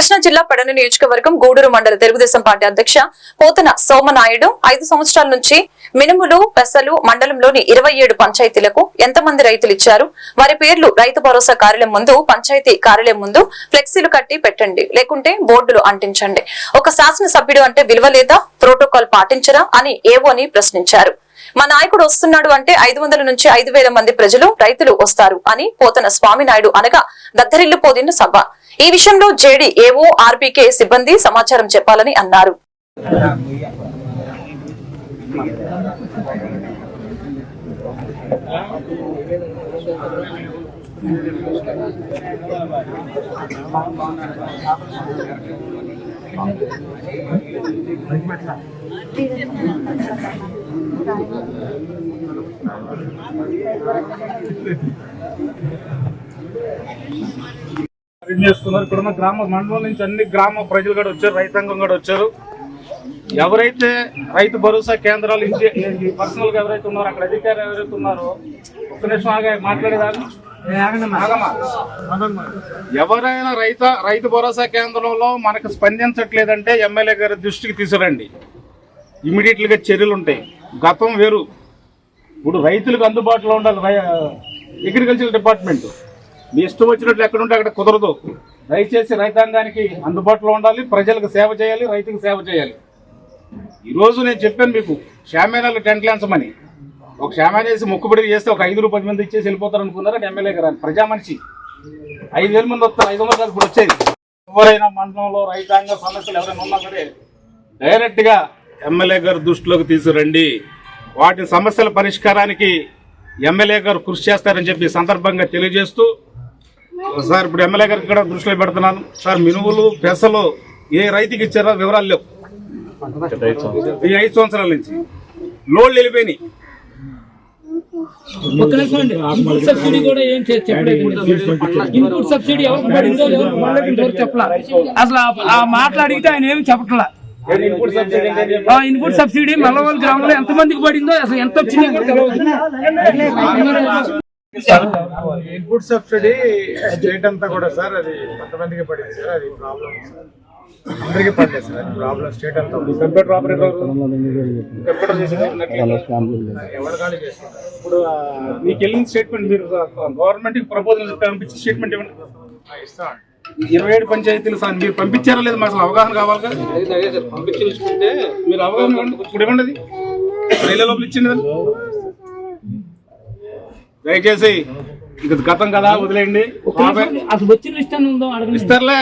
కృష్ణా జిల్లా పెడన నియోజకవర్గం గూడూరు మండల తెలుగుదేశం పార్టీ అధ్యక్ష పోతన సోమనాయుడు ఐదు సంవత్సరాల నుంచి మినుములు పెసలు మండలంలోని ఇరవై ఏడు పంచాయతీలకు ఎంతమంది రైతులు ఇచ్చారు? వారి పేర్లు రైతు భరోసా కార్యాలయం ముందు పంచాయతీ కార్యాలయం ముందు ఫ్లెక్సీలు కట్టి పెట్టండి. లేకుంటే బోర్డులు అంటించండి. ఒక శాసనసభ్యుడు అంటే విలువ లేదా? ప్రోటోకాల్ పాటించరా అని ఏవోని ప్రశ్నించారు. మా నాయకుడు వస్తున్నాడు అంటే ఐదు వందల నుంచి ఐదు వేల మంది ప్రజలు రైతులు వస్తారు అని పోతన స్వామినాయుడు అనగా దద్దరిల్లిపోదిన సభ. ఈ విషయంలో జేడీ ఏవో ఆర్బీకే సిబ్బంది సమాచారం చెప్పాలని అన్నారు. ఏం చేస్తున్నారు? ఇక్కడ ఉన్న గ్రామ మండలం నుంచి అన్ని గ్రామ ప్రజలు కూడా వచ్చారు రైతాంగం కూడా వచ్చారు. ఎవరైతే రైతు భరోసా కేంద్రాలు పర్సనల్గా ఎవరైతే ఉన్నారో అక్కడ అధికారులు ఎవరైతే ఉన్నారో ఒక్క నిమిషం ఆగా మాట్లాడేదాన్ని. ఎవరైనా రైత రైతు భరోసా కేంద్రంలో మనకు స్పందించట్లేదంటే ఎమ్మెల్యే గారి దృష్టికి తీసుకురండి. ఇమీడియట్గా చర్యలు ఉంటాయి. గతం వేరు. ఇప్పుడు రైతులకు అందుబాటులో ఉండాలి అగ్రికల్చర్ డిపార్ట్మెంట్ మీ ఇష్టం వచ్చినట్లు ఎక్కడుంటే అక్కడ కుదరదు. దయచేసి రైతాంగానికి అందుబాటులో ఉండాలి ప్రజలకు సేవ చేయాలి రైతుకు సేవ చేయాలి. ఈరోజు నేను చెప్పాను మీకు షామేనాలు టెంట్ లేంచమని ఒక షామేన వేసి మొక్కుబడి చేస్తే ఒక ఐదు పది మంది ఇచ్చేసి వెళ్ళిపోతారు అనుకున్నారని ఎమ్మెల్యే గారు ప్రజా మనిషి. ఐదు వేల మంది వస్తారు ఐదు వందల కాదు ఇప్పుడు వచ్చేది. ఎవరైనా మండలంలో రైతాంగ సమస్యలు ఎవరైనా ఉన్నా సరే డైరెక్ట్గా ఎమ్మెల్యే గారు దృష్టిలోకి తీసుకురండి. వాటి సమస్యల పరిష్కారానికి ఎమ్మెల్యే గారు కృషి చేస్తారని చెప్పి సందర్భంగా తెలియజేస్తూ సార్ ఇప్పుడు ఎమ్మెల్యే గారికి కూడా దృష్టిలో పెడుతున్నాను. సార్ మినువులు పెసలు ఏ రైతుకి ఇచ్చారో వివరాలు లేవు. ఈ ఐదు సంవత్సరాల నుంచి. లోన్లు వెళ్ళిపోయినాయి. ఒక్క నిమిషం అండి. ఇన్పుట్ సబ్సిడీ కూడా ఏం చెప్పలేదు. ఇన్పుట్ సబ్సిడీ ఎవరికి పడిందో ఎవరికి చెప్పలా? అసలు ఆ- మాట్లాడితే ఆయన ఏమి చెప్పట్లా? ఇన్పుట్ సబ్సిడీ ఆ ఇన్పుట్ సబ్సిడీ మల్లవల్ గ్రామంలో ఎంత మందికి పడిందో అసలు ఎంత వచ్చిందో తెలియదు ఇన్పుట్ సబ్సిడీ స్టేట్ అంతా కూడా సార్ అది కొంతమందికి పడింది సార్ అది ప్రాబ్లం సార్. అందరికీ పడలేదు సార్ అది ప్రాబ్లం స్టేట్ అంతా ఉంది. కంప్యూటర్ ఆపరేటర్ కంప్యూటర్ ఎవరు ఖాళీ చేసుకుంటారు ఇప్పుడు మీకు వెళ్ళిన స్టేట్మెంట్ మీరు గవర్నమెంట్కి ప్రపోజల్ పంపించి స్టేట్మెంట్ ఇవ్వండి ఇస్తాం ఇరవై ఏడు పంచాయతీలు సార్ మీరు పంపించారా లేదు? మాకు అసలు అవగాహన కావాలి కదా. పంపించుకుంటే మీరు అవగాహన. ఇప్పుడు ఇవ్వండి అది రైలు లోపల ఇచ్చింది కదా దయచేసి ఇది గతం కదా వదిలేయండి. అసలు వచ్చిన లిస్ట్ ఉందో ఇస్తారులే.